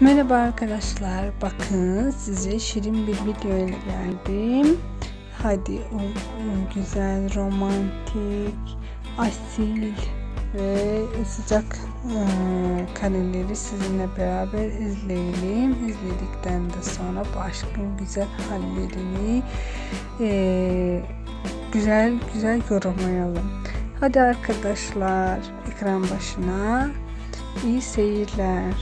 Merhaba arkadaşlar. Bakın size şirin bir video ile geldim. Hadi o, o güzel, romantik, asil ve sıcak e, kareleri sizinle beraber izleyelim. İzledikten de sonra bu aşkın güzel hallerini e, güzel güzel yorumlayalım. Hadi arkadaşlar ekran başına iyi seyirler.